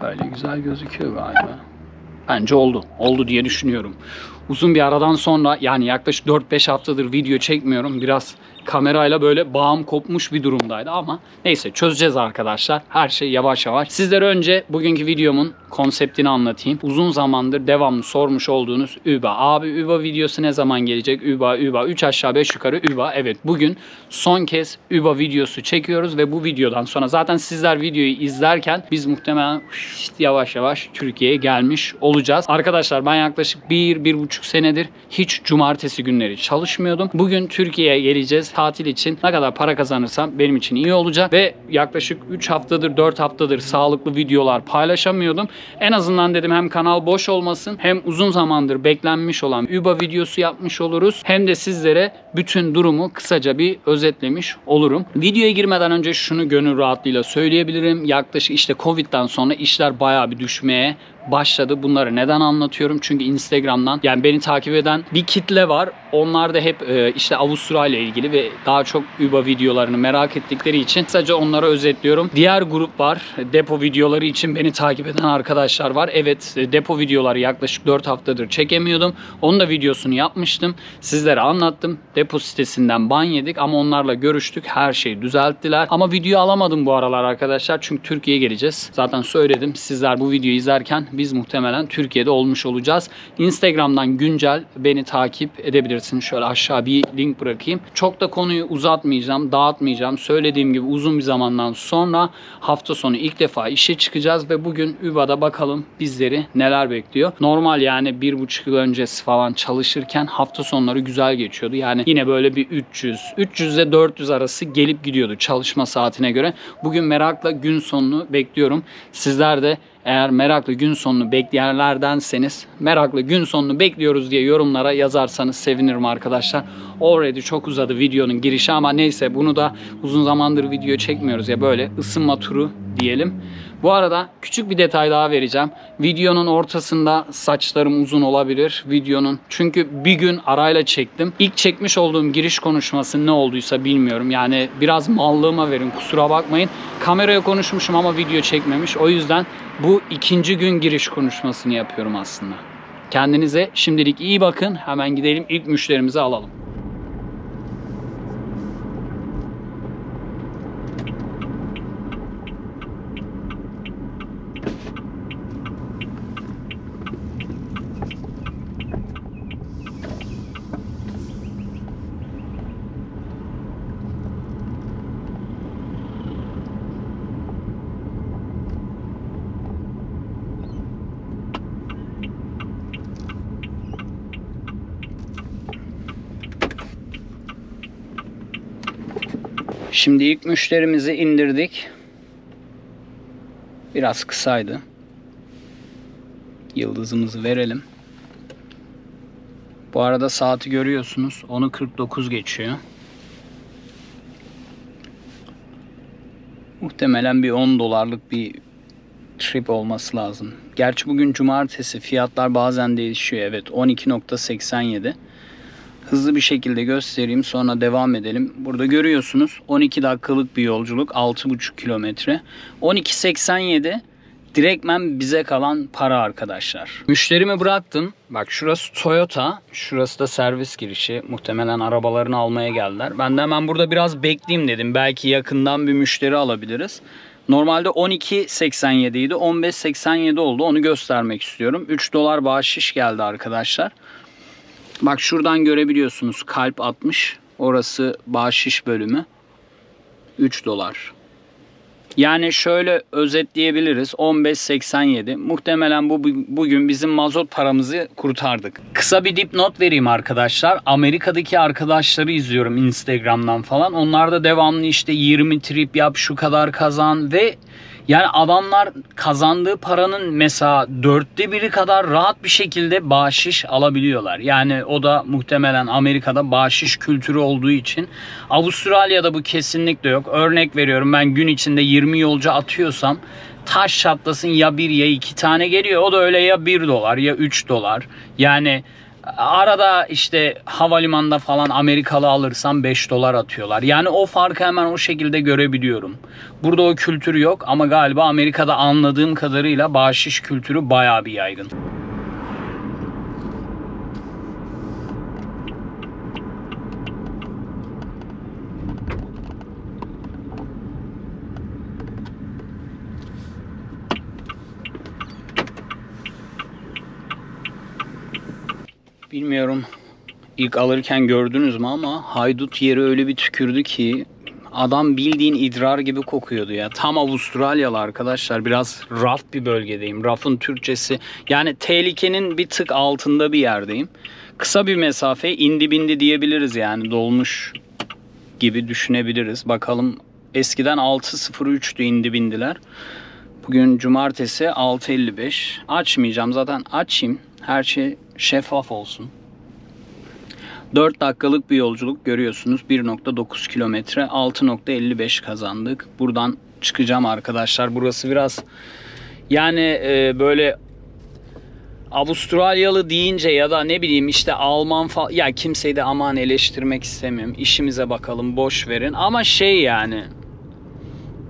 Öyle güzel gözüküyor galiba. Bence oldu. Oldu diye düşünüyorum. Uzun bir aradan sonra yani yaklaşık 4-5 haftadır video çekmiyorum. Biraz kamerayla böyle bağım kopmuş bir durumdaydı ama neyse çözeceğiz arkadaşlar. Her şey yavaş yavaş. Sizlere önce bugünkü videomun konseptini anlatayım. Uzun zamandır devamlı sormuş olduğunuz Üba. Abi Üba videosu ne zaman gelecek? Üba, Üba. 3 aşağı 5 yukarı Üba. Evet bugün son kez Üba videosu çekiyoruz ve bu videodan sonra zaten sizler videoyu izlerken biz muhtemelen yavaş yavaş Türkiye'ye gelmiş olacağız. Arkadaşlar ben yaklaşık 1-1,5 senedir hiç cumartesi günleri çalışmıyordum. Bugün Türkiye'ye geleceğiz tatil için. Ne kadar para kazanırsam benim için iyi olacak ve yaklaşık 3 haftadır 4 haftadır sağlıklı videolar paylaşamıyordum. En azından dedim hem kanal boş olmasın hem uzun zamandır beklenmiş olan Uba videosu yapmış oluruz. Hem de sizlere bütün durumu kısaca bir özetlemiş olurum. Videoya girmeden önce şunu gönül rahatlığıyla söyleyebilirim. Yaklaşık işte Covid'den sonra işler bayağı bir düşmeye başladı. Bunları neden anlatıyorum? Çünkü Instagram'dan yani beni takip eden bir kitle var. Onlar da hep e, işte Avustralya ile ilgili ve daha çok UBA videolarını merak ettikleri için kısaca onlara özetliyorum. Diğer grup var. Depo videoları için beni takip eden arkadaşlar var. Evet e, depo videoları yaklaşık 4 haftadır çekemiyordum. Onun da videosunu yapmıştım. Sizlere anlattım. Depo sitesinden ban yedik ama onlarla görüştük. Her şeyi düzelttiler. Ama video alamadım bu aralar arkadaşlar. Çünkü Türkiye'ye geleceğiz. Zaten söyledim. Sizler bu videoyu izlerken biz muhtemelen Türkiye'de olmuş olacağız. Instagram'dan güncel beni takip edebilirsiniz. Şöyle aşağı bir link bırakayım. Çok da konuyu uzatmayacağım, dağıtmayacağım. Söylediğim gibi uzun bir zamandan sonra hafta sonu ilk defa işe çıkacağız ve bugün Üba'da bakalım bizleri neler bekliyor. Normal yani bir buçuk yıl öncesi falan çalışırken hafta sonları güzel geçiyordu. Yani yine böyle bir 300, 300 ile 400 arası gelip gidiyordu çalışma saatine göre. Bugün merakla gün sonunu bekliyorum. Sizler de eğer meraklı gün sonunu bekleyenlerdenseniz meraklı gün sonunu bekliyoruz diye yorumlara yazarsanız sevinirim arkadaşlar. Already çok uzadı videonun girişi ama neyse bunu da uzun zamandır video çekmiyoruz ya böyle ısınma turu diyelim. Bu arada küçük bir detay daha vereceğim. Videonun ortasında saçlarım uzun olabilir. Videonun çünkü bir gün arayla çektim. İlk çekmiş olduğum giriş konuşması ne olduysa bilmiyorum. Yani biraz mallığıma verin kusura bakmayın. Kameraya konuşmuşum ama video çekmemiş. O yüzden bu ikinci gün giriş konuşmasını yapıyorum aslında. Kendinize şimdilik iyi bakın. Hemen gidelim ilk müşterimizi alalım. Şimdi ilk müşterimizi indirdik. Biraz kısaydı. Yıldızımızı verelim. Bu arada saati görüyorsunuz. 10'u 49 geçiyor. Muhtemelen bir 10 dolarlık bir trip olması lazım. Gerçi bugün cumartesi fiyatlar bazen değişiyor. Evet 12.87 hızlı bir şekilde göstereyim sonra devam edelim. Burada görüyorsunuz 12 dakikalık bir yolculuk 6,5 kilometre. 12.87 direktmen bize kalan para arkadaşlar. Müşterimi bıraktım. Bak şurası Toyota. Şurası da servis girişi. Muhtemelen arabalarını almaya geldiler. Ben de hemen burada biraz bekleyeyim dedim. Belki yakından bir müşteri alabiliriz. Normalde 12.87 idi. 15.87 oldu. Onu göstermek istiyorum. 3 dolar bahşiş geldi arkadaşlar. Bak şuradan görebiliyorsunuz kalp atmış. Orası bahşiş bölümü. 3 dolar. Yani şöyle özetleyebiliriz. 15.87. Muhtemelen bu bugün bizim mazot paramızı kurtardık. Kısa bir dipnot vereyim arkadaşlar. Amerika'daki arkadaşları izliyorum Instagram'dan falan. Onlar da devamlı işte 20 trip yap şu kadar kazan ve yani adamlar kazandığı paranın mesela dörtte biri kadar rahat bir şekilde bahşiş alabiliyorlar. Yani o da muhtemelen Amerika'da bahşiş kültürü olduğu için. Avustralya'da bu kesinlikle yok. Örnek veriyorum ben gün içinde 20 yolcu atıyorsam taş çatlasın ya bir ya iki tane geliyor. O da öyle ya 1 dolar ya 3 dolar. Yani Arada işte havalimanında falan Amerikalı alırsam 5 dolar atıyorlar. Yani o farkı hemen o şekilde görebiliyorum. Burada o kültür yok ama galiba Amerika'da anladığım kadarıyla bahşiş kültürü bayağı bir yaygın. Bilmiyorum ilk alırken gördünüz mü ama haydut yeri öyle bir tükürdü ki adam bildiğin idrar gibi kokuyordu ya. Tam Avustralyalı arkadaşlar. Biraz raf bir bölgedeyim. Rafın Türkçesi yani tehlikenin bir tık altında bir yerdeyim. Kısa bir mesafe indi bindi diyebiliriz yani dolmuş gibi düşünebiliriz. Bakalım eskiden 6.03'tü indi bindiler. Bugün cumartesi 6.55. Açmayacağım zaten açayım. Her şey şeffaf olsun. 4 dakikalık bir yolculuk görüyorsunuz. 1.9 kilometre 6.55 kazandık. Buradan çıkacağım arkadaşlar. Burası biraz yani e, böyle Avustralyalı deyince ya da ne bileyim işte Alman falan ya kimseyi de aman eleştirmek istemiyorum. İşimize bakalım boş verin ama şey yani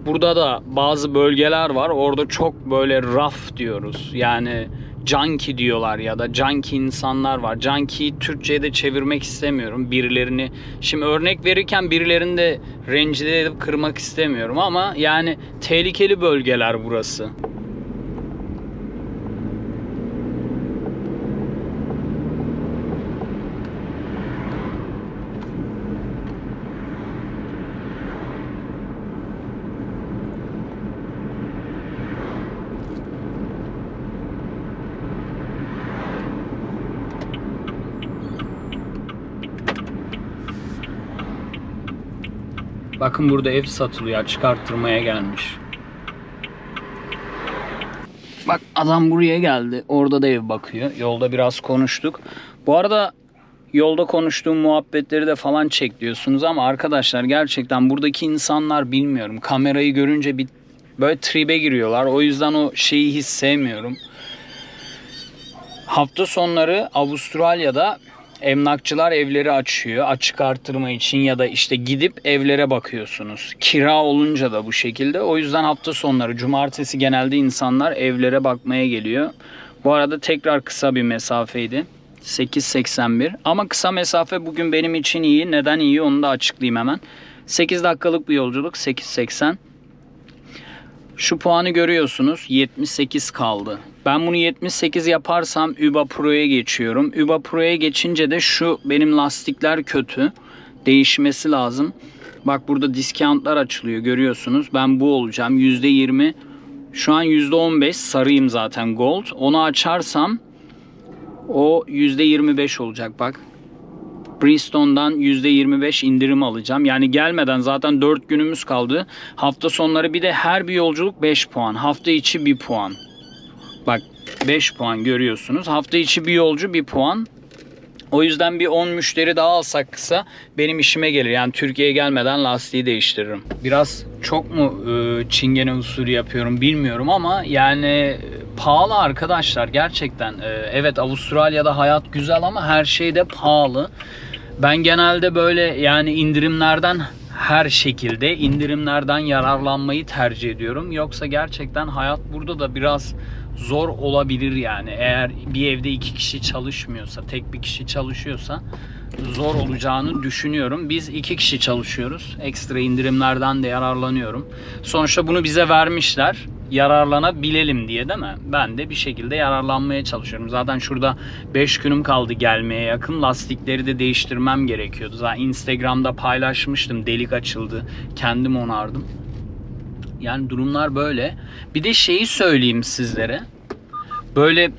burada da bazı bölgeler var. Orada çok böyle raf diyoruz. Yani junkie diyorlar ya da junkie insanlar var. Junkie Türkçe'ye de çevirmek istemiyorum. Birilerini şimdi örnek verirken birilerini de rencide edip kırmak istemiyorum ama yani tehlikeli bölgeler burası. Bakın burada ev satılıyor. Çıkarttırmaya gelmiş. Bak adam buraya geldi. Orada da ev bakıyor. Yolda biraz konuştuk. Bu arada yolda konuştuğum muhabbetleri de falan çek diyorsunuz ama arkadaşlar gerçekten buradaki insanlar bilmiyorum. Kamerayı görünce bir böyle tribe giriyorlar. O yüzden o şeyi hiç sevmiyorum. Hafta sonları Avustralya'da emlakçılar evleri açıyor açık artırma için ya da işte gidip evlere bakıyorsunuz. Kira olunca da bu şekilde. O yüzden hafta sonları cumartesi genelde insanlar evlere bakmaya geliyor. Bu arada tekrar kısa bir mesafeydi. 8.81 ama kısa mesafe bugün benim için iyi. Neden iyi onu da açıklayayım hemen. 8 dakikalık bir yolculuk 8.80. Şu puanı görüyorsunuz 78 kaldı. Ben bunu 78 yaparsam Uba Pro'ya geçiyorum. Uba Pro'ya geçince de şu benim lastikler kötü. Değişmesi lazım. Bak burada discountlar açılıyor görüyorsunuz. Ben bu olacağım. %20 şu an %15 sarıyım zaten gold. Onu açarsam o %25 olacak bak. Bristone'dan %25 indirim alacağım. Yani gelmeden zaten 4 günümüz kaldı. Hafta sonları bir de her bir yolculuk 5 puan. Hafta içi 1 puan. Bak 5 puan görüyorsunuz. Hafta içi bir yolcu 1 puan. O yüzden bir 10 müşteri daha alsak kısa benim işime gelir. Yani Türkiye'ye gelmeden lastiği değiştiririm. Biraz çok mu e, çingene usulü yapıyorum bilmiyorum ama yani pahalı arkadaşlar gerçekten. E, evet Avustralya'da hayat güzel ama her şey de pahalı. Ben genelde böyle yani indirimlerden her şekilde indirimlerden yararlanmayı tercih ediyorum. Yoksa gerçekten hayat burada da biraz zor olabilir yani. Eğer bir evde iki kişi çalışmıyorsa, tek bir kişi çalışıyorsa zor olacağını düşünüyorum. Biz iki kişi çalışıyoruz. Ekstra indirimlerden de yararlanıyorum. Sonuçta bunu bize vermişler. Yararlanabilelim diye değil mi? Ben de bir şekilde yararlanmaya çalışıyorum. Zaten şurada 5 günüm kaldı gelmeye yakın. Lastikleri de değiştirmem gerekiyordu. Zaten Instagram'da paylaşmıştım. Delik açıldı. Kendim onardım. Yani durumlar böyle. Bir de şeyi söyleyeyim sizlere. Böyle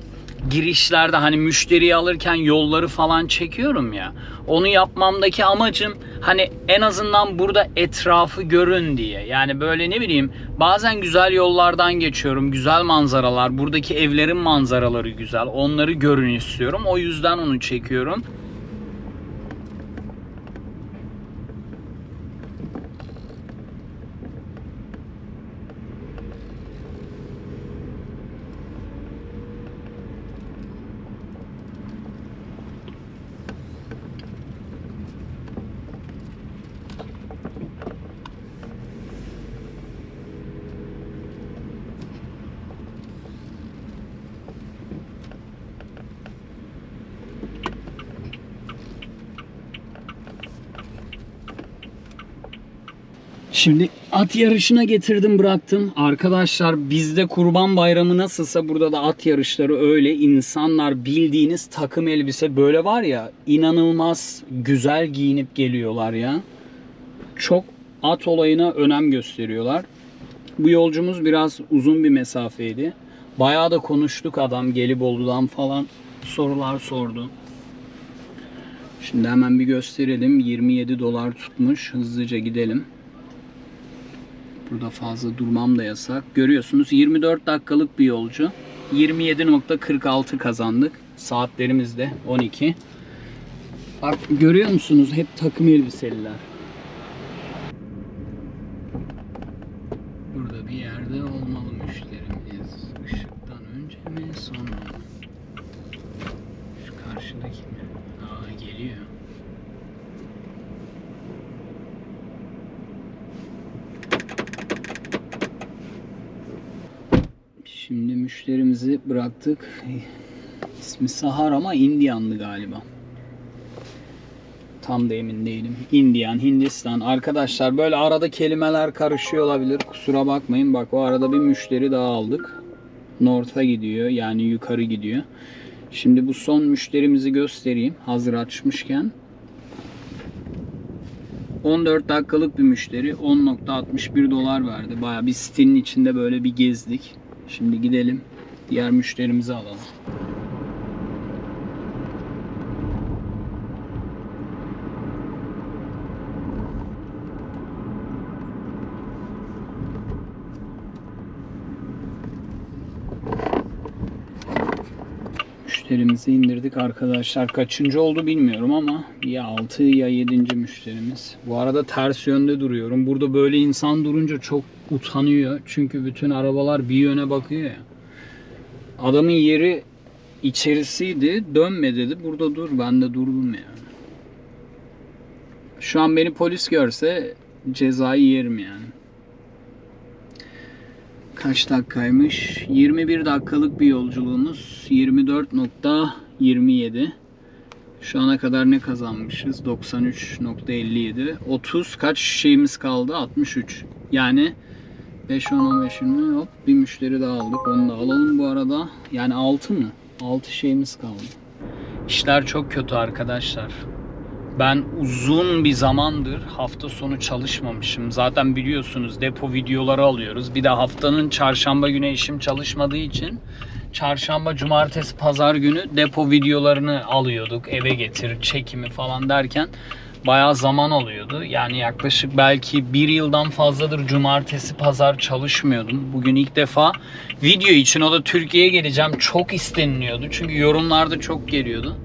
girişlerde hani müşteriyi alırken yolları falan çekiyorum ya. Onu yapmamdaki amacım hani en azından burada etrafı görün diye. Yani böyle ne bileyim bazen güzel yollardan geçiyorum. Güzel manzaralar. Buradaki evlerin manzaraları güzel. Onları görün istiyorum. O yüzden onu çekiyorum. Şimdi at yarışına getirdim bıraktım. Arkadaşlar bizde kurban bayramı nasılsa burada da at yarışları öyle. İnsanlar bildiğiniz takım elbise böyle var ya inanılmaz güzel giyinip geliyorlar ya. Çok at olayına önem gösteriyorlar. Bu yolcumuz biraz uzun bir mesafeydi. Bayağı da konuştuk adam Gelibolu'dan falan sorular sordu. Şimdi hemen bir gösterelim. 27 dolar tutmuş. Hızlıca gidelim. Burada fazla durmam da yasak. Görüyorsunuz 24 dakikalık bir yolcu. 27.46 kazandık. Saatlerimiz de 12. Bak görüyor musunuz? Hep takım elbiseliler. Burada bir yerde olmalı müşterimiz. Işıktan önce mi sonra mı? Şu karşıdaki mi? Aa geliyor. Şimdi müşterimizi bıraktık. İsmi Sahar ama Indianlı galiba. Tam da emin değilim. Indian, Hindistan. Arkadaşlar böyle arada kelimeler karışıyor olabilir. Kusura bakmayın. Bak o arada bir müşteri daha aldık. North'a gidiyor. Yani yukarı gidiyor. Şimdi bu son müşterimizi göstereyim. Hazır açmışken. 14 dakikalık bir müşteri 10.61 dolar verdi. Baya bir sitenin içinde böyle bir gezdik. Şimdi gidelim diğer müşterimizi alalım. Müşterimizi indirdik arkadaşlar. Kaçıncı oldu bilmiyorum ama ya 6 ya 7. müşterimiz. Bu arada ters yönde duruyorum. Burada böyle insan durunca çok utanıyor. Çünkü bütün arabalar bir yöne bakıyor ya. Adamın yeri içerisiydi. Dönme dedi. Burada dur. Ben de durdum yani. Şu an beni polis görse cezayı yerim yani. Kaç dakikaymış? 21 dakikalık bir yolculuğumuz. 24.27. Şu ana kadar ne kazanmışız? 93.57. 30 kaç şeyimiz kaldı? 63. Yani 5, 10, 15, 20 hop bir müşteri daha aldık. Onu da alalım bu arada. Yani 6 mı? 6 şeyimiz kaldı. İşler çok kötü arkadaşlar. Ben uzun bir zamandır hafta sonu çalışmamışım. Zaten biliyorsunuz depo videoları alıyoruz. Bir de haftanın çarşamba günü işim çalışmadığı için çarşamba, cumartesi, pazar günü depo videolarını alıyorduk. Eve getir, çekimi falan derken bayağı zaman alıyordu. Yani yaklaşık belki bir yıldan fazladır cumartesi, pazar çalışmıyordum. Bugün ilk defa video için o da Türkiye'ye geleceğim çok isteniliyordu. Çünkü yorumlarda çok geliyordu.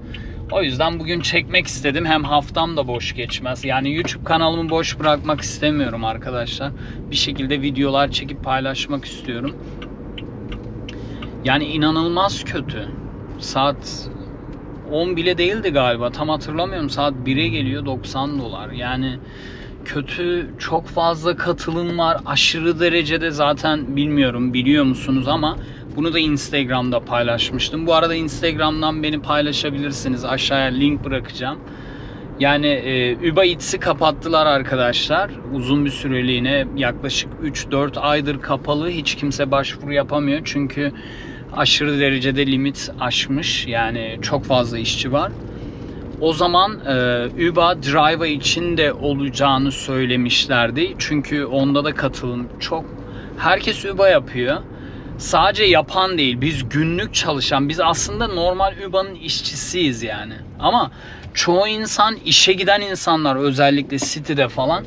O yüzden bugün çekmek istedim. Hem haftam da boş geçmez. Yani YouTube kanalımı boş bırakmak istemiyorum arkadaşlar. Bir şekilde videolar çekip paylaşmak istiyorum. Yani inanılmaz kötü. Saat 10 bile değildi galiba. Tam hatırlamıyorum. Saat 1'e geliyor 90 dolar. Yani kötü çok fazla katılım var. Aşırı derecede zaten bilmiyorum biliyor musunuz ama bunu da Instagram'da paylaşmıştım. Bu arada Instagram'dan beni paylaşabilirsiniz. Aşağıya link bırakacağım. Yani e, Uber Eats'i kapattılar arkadaşlar. Uzun bir süreliğine yaklaşık 3-4 aydır kapalı. Hiç kimse başvuru yapamıyor. Çünkü aşırı derecede limit aşmış. Yani çok fazla işçi var. O zaman e, Uber Driver için de olacağını söylemişlerdi. Çünkü onda da katılım çok. Herkes Uber yapıyor. Sadece yapan değil, biz günlük çalışan, biz aslında normal Uber'ın işçisiyiz yani. Ama çoğu insan, işe giden insanlar özellikle City'de falan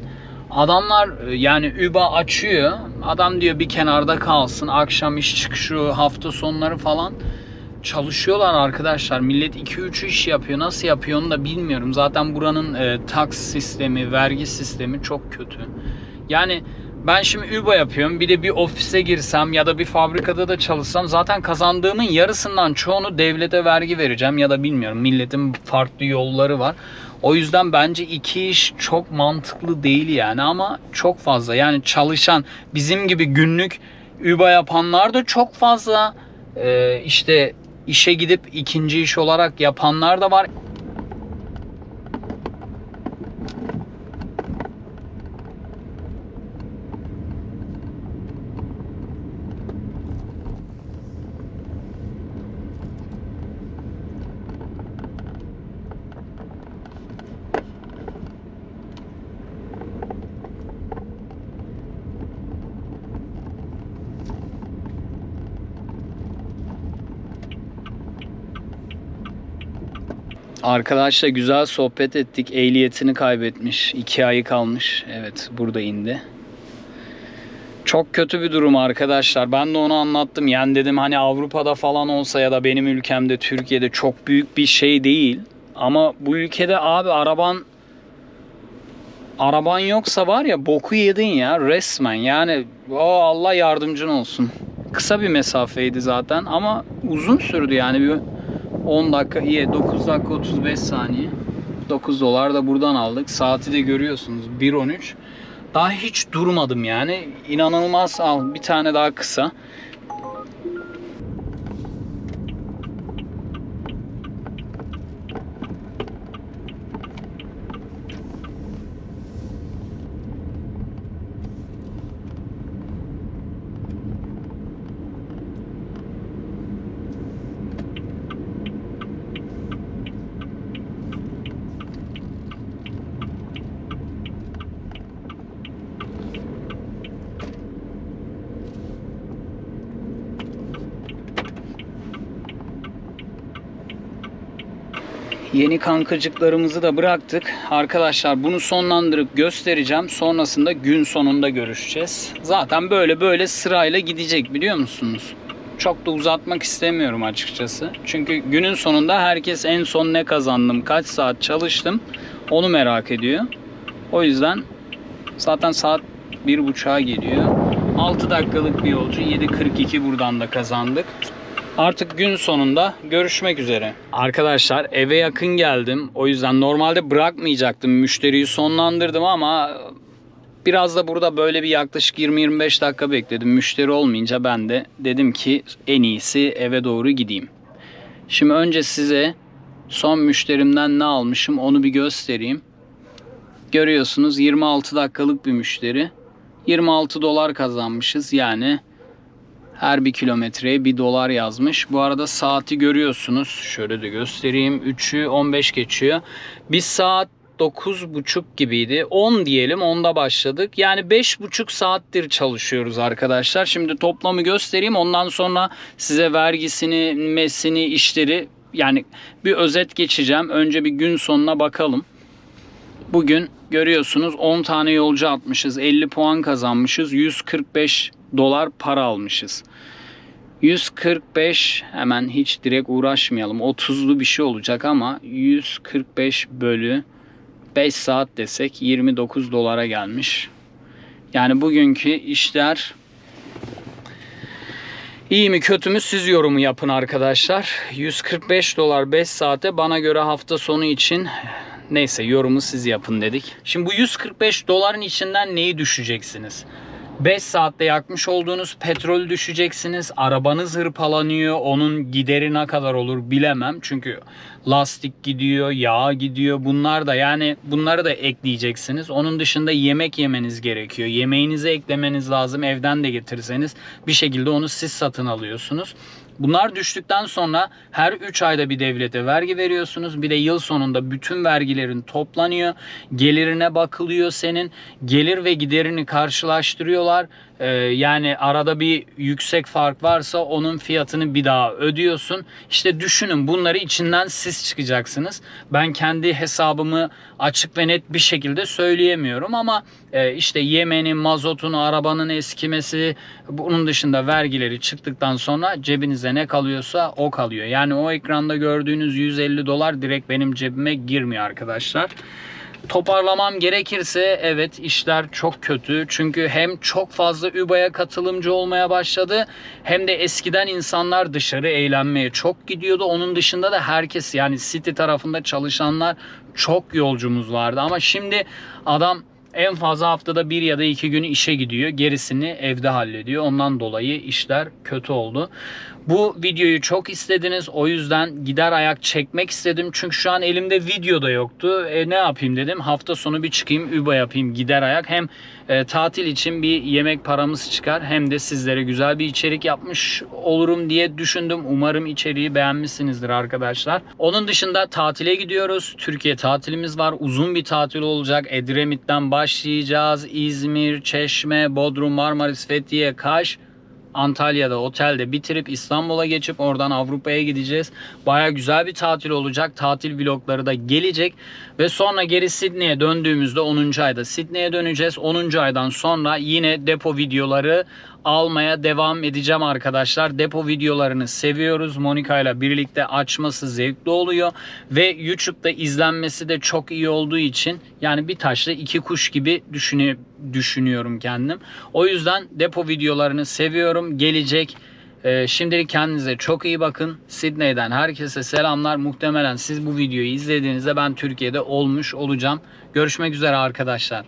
adamlar e, yani Uber açıyor. Adam diyor bir kenarda kalsın. Akşam iş çıkışı, hafta sonları falan çalışıyorlar arkadaşlar. Millet 2-3 iş yapıyor. Nasıl yapıyor onu da bilmiyorum. Zaten buranın e, tax sistemi, vergi sistemi çok kötü. Yani ben şimdi Uber yapıyorum. Bir de bir ofise girsem ya da bir fabrikada da çalışsam zaten kazandığımın yarısından çoğunu devlete vergi vereceğim ya da bilmiyorum. Milletin farklı yolları var. O yüzden bence iki iş çok mantıklı değil yani ama çok fazla. Yani çalışan bizim gibi günlük Uber yapanlar da çok fazla. Ee, işte işe gidip ikinci iş olarak yapanlar da var. Arkadaşla güzel sohbet ettik. Ehliyetini kaybetmiş. iki ayı kalmış. Evet burada indi. Çok kötü bir durum arkadaşlar. Ben de onu anlattım. Yani dedim hani Avrupa'da falan olsa ya da benim ülkemde Türkiye'de çok büyük bir şey değil. Ama bu ülkede abi araban araban yoksa var ya boku yedin ya resmen. Yani o Allah yardımcın olsun. Kısa bir mesafeydi zaten ama uzun sürdü yani bir 10 dakika iyi 9 dakika 35 saniye. 9 dolar da buradan aldık. Saati de görüyorsunuz 1.13. Daha hiç durmadım yani. İnanılmaz al. Bir tane daha kısa. Yeni kankacıklarımızı da bıraktık. Arkadaşlar bunu sonlandırıp göstereceğim. Sonrasında gün sonunda görüşeceğiz. Zaten böyle böyle sırayla gidecek biliyor musunuz? Çok da uzatmak istemiyorum açıkçası. Çünkü günün sonunda herkes en son ne kazandım, kaç saat çalıştım onu merak ediyor. O yüzden zaten saat bir buçuğa geliyor. 6 dakikalık bir yolcu 7.42 buradan da kazandık. Artık gün sonunda görüşmek üzere. Arkadaşlar eve yakın geldim. O yüzden normalde bırakmayacaktım. Müşteriyi sonlandırdım ama biraz da burada böyle bir yaklaşık 20-25 dakika bekledim. Müşteri olmayınca ben de dedim ki en iyisi eve doğru gideyim. Şimdi önce size son müşterimden ne almışım onu bir göstereyim. Görüyorsunuz 26 dakikalık bir müşteri. 26 dolar kazanmışız yani her bir kilometreye bir dolar yazmış. Bu arada saati görüyorsunuz. Şöyle de göstereyim. 3'ü 15 geçiyor. Biz saat 9.30 gibiydi. 10 diyelim 10'da başladık. Yani 5.5 saattir çalışıyoruz arkadaşlar. Şimdi toplamı göstereyim. Ondan sonra size vergisini, mesini, işleri yani bir özet geçeceğim. Önce bir gün sonuna bakalım. Bugün görüyorsunuz 10 tane yolcu atmışız. 50 puan kazanmışız. 145 dolar para almışız. 145 hemen hiç direkt uğraşmayalım. 30'lu bir şey olacak ama 145 bölü 5 saat desek 29 dolara gelmiş. Yani bugünkü işler iyi mi kötü mü siz yorumu yapın arkadaşlar. 145 dolar 5 saate bana göre hafta sonu için neyse yorumu siz yapın dedik. Şimdi bu 145 doların içinden neyi düşeceksiniz? 5 saatte yakmış olduğunuz petrol düşeceksiniz. Arabanız hırpalanıyor. Onun gideri ne kadar olur bilemem. Çünkü lastik gidiyor, yağ gidiyor. Bunlar da yani bunları da ekleyeceksiniz. Onun dışında yemek yemeniz gerekiyor. Yemeğinizi eklemeniz lazım. Evden de getirseniz bir şekilde onu siz satın alıyorsunuz. Bunlar düştükten sonra her 3 ayda bir devlete vergi veriyorsunuz. Bir de yıl sonunda bütün vergilerin toplanıyor. Gelirine bakılıyor senin. Gelir ve giderini karşılaştırıyorlar. Ee, yani arada bir yüksek fark varsa onun fiyatını bir daha ödüyorsun. İşte düşünün bunları içinden siz çıkacaksınız. Ben kendi hesabımı açık ve net bir şekilde söyleyemiyorum ama e, işte yemenin, mazotun, arabanın eskimesi bunun dışında vergileri çıktıktan sonra cebinize ne kalıyorsa o kalıyor. Yani o ekranda gördüğünüz 150 dolar direkt benim cebime girmiyor arkadaşlar. Toparlamam gerekirse evet işler çok kötü. Çünkü hem çok fazla UBA'ya katılımcı olmaya başladı hem de eskiden insanlar dışarı eğlenmeye çok gidiyordu. Onun dışında da herkes yani City tarafında çalışanlar çok yolcumuz vardı. Ama şimdi adam en fazla haftada bir ya da iki gün işe gidiyor. Gerisini evde hallediyor. Ondan dolayı işler kötü oldu. Bu videoyu çok istediniz. O yüzden gider ayak çekmek istedim. Çünkü şu an elimde video da yoktu. E, ne yapayım dedim. Hafta sonu bir çıkayım Uber yapayım gider ayak. Hem e, tatil için bir yemek paramız çıkar. Hem de sizlere güzel bir içerik yapmış olurum diye düşündüm. Umarım içeriği beğenmişsinizdir arkadaşlar. Onun dışında tatile gidiyoruz. Türkiye tatilimiz var. Uzun bir tatil olacak. Edremit'ten başlayacağız. İzmir, Çeşme, Bodrum, Marmaris, Fethiye, Kaş. Antalya'da otelde bitirip İstanbul'a geçip oradan Avrupa'ya gideceğiz. Baya güzel bir tatil olacak. Tatil vlogları da gelecek. Ve sonra geri Sydney'e döndüğümüzde 10. ayda Sydney'e döneceğiz. 10. aydan sonra yine depo videoları almaya devam edeceğim arkadaşlar. Depo videolarını seviyoruz. Monika ile birlikte açması zevkli oluyor. Ve YouTube'da izlenmesi de çok iyi olduğu için yani bir taşla iki kuş gibi düşünü- düşünüyorum kendim. O yüzden depo videolarını seviyorum. Gelecek. Ee, şimdilik kendinize çok iyi bakın. Sydney'den herkese selamlar. Muhtemelen siz bu videoyu izlediğinizde ben Türkiye'de olmuş olacağım. Görüşmek üzere arkadaşlar.